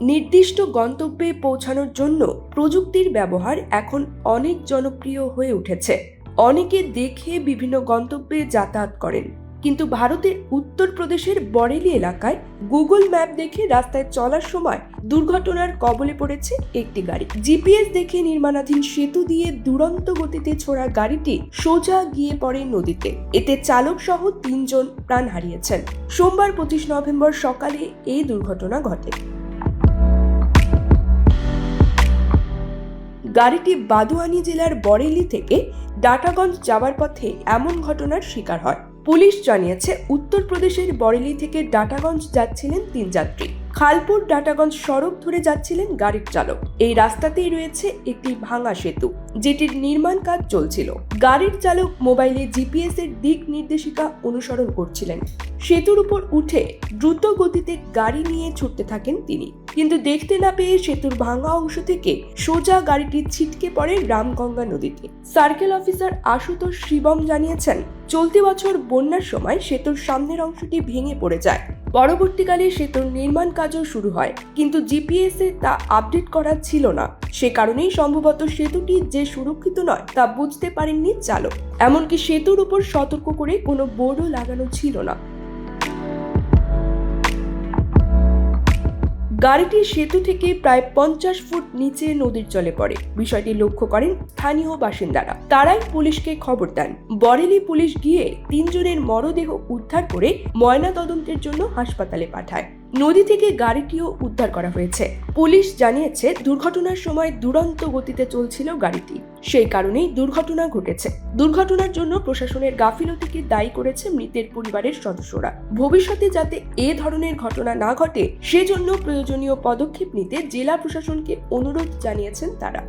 নির্দিষ্ট গন্তব্যে পৌঁছানোর জন্য প্রযুক্তির ব্যবহার এখন অনেক জনপ্রিয় হয়ে উঠেছে। অনেকে দেখে বিভিন্ন গন্তব্যে যাতায়াত করেন। কিন্তু ভারতের উত্তরপ্রদেশের বরেলি এলাকায় গুগল ম্যাপ দেখে রাস্তায় চলার সময় দুর্ঘটনার কবলে পড়েছে একটি গাড়ি। জিপিএস দেখে নির্মাণাধীন সেতু দিয়ে দুরন্ত গতিতে ছোড়া গাড়িটি সোজা গিয়ে পড়ে নদীতে। এতে চালক সহ তিনজন প্রাণ হারিয়েছেন। সোমবার পঁচিশ নভেম্বর সকালে এই দুর্ঘটনা ঘটে। গাড়িটি বাদুয়ানি জেলার বরেলি থেকে ডাটাগঞ্জ যাওয়ার পথে এমন ঘটনার শিকার হয়। পুলিশ জানিয়েছে, উত্তরপ্রদেশের বরেলি থেকে ডাটাগঞ্জ যাচ্ছিলেন তিন যাত্রী। খালপুর ডাটাগঞ্জ সড়ক ধরে যাচ্ছিলেন গাড়ির চালক। এই রাস্তাতেই রয়েছে একটি ভাঙা সেতু, যেটির নির্মাণ কাজ চলছিল। গাড়ির চালক মোবাইলে জিপিএস এর দিক নির্দেশিকা অনুসরণ করছিলেন। সেতুর উপর উঠে দ্রুত গতিতে গাড়ি নিয়ে ছুটতে থাকেন তিনি। কিন্তু দেখতে না পেয়ে সেতুর ভাঙা অংশ থেকে সোজা গাড়িটি ছিটকে পড়ে রামগঙ্গা নদীতে। সার্কেল অফিসার আশুতোষ শিবম জানিয়েছেন, চলতি বছর বন্যার সময় সেতুর সামনের অংশটি ভেঙে পড়ে যায়। পরবর্তীকালে সেতুর নির্মাণ কাজও শুরু হয়, কিন্তু জিপিএস এ তা আপডেট করা ছিল না। সে কারণেই সম্ভবত সেতুটি যে সুরক্ষিত নয়, তা বুঝতে পারেননি চালক। এমনকি সেতুর উপর সতর্ক করে কোনো বোর্ডও লাগানো ছিল না। গাড়িটি সেতু থেকে প্রায় পঞ্চাশ ফুট নিচে নদীর জলে পড়ে। বিষয়টি লক্ষ্য করেন স্থানীয় বাসিন্দারা। তারাই পুলিশকে খবর দেন। বরেলি পুলিশ গিয়ে তিনজনের মরদেহ উদ্ধার করে ময়না তদন্তের জন্য হাসপাতালে পাঠায়। নদী থেকে গাড়িটিও উদ্ধার করা হয়েছে। পুলিশ জানিয়েছে, দুর্ঘটনার সময় দুরন্ত গতিতে চলছিল গাড়িটি। সেই কারণেই দুর্ঘটনা ঘটেছে। দুর্ঘটনার জন্য প্রশাসনের গাফিলতিকে দায়ী করেছে মৃতের পরিবারের সদস্যরা। ভবিষ্যতে যাতে এ ধরনের ঘটনা না ঘটে, সেজন্য প্রয়োজনীয় পদক্ষেপ নিতে জেলা প্রশাসনকে অনুরোধ জানিয়েছেন তারা।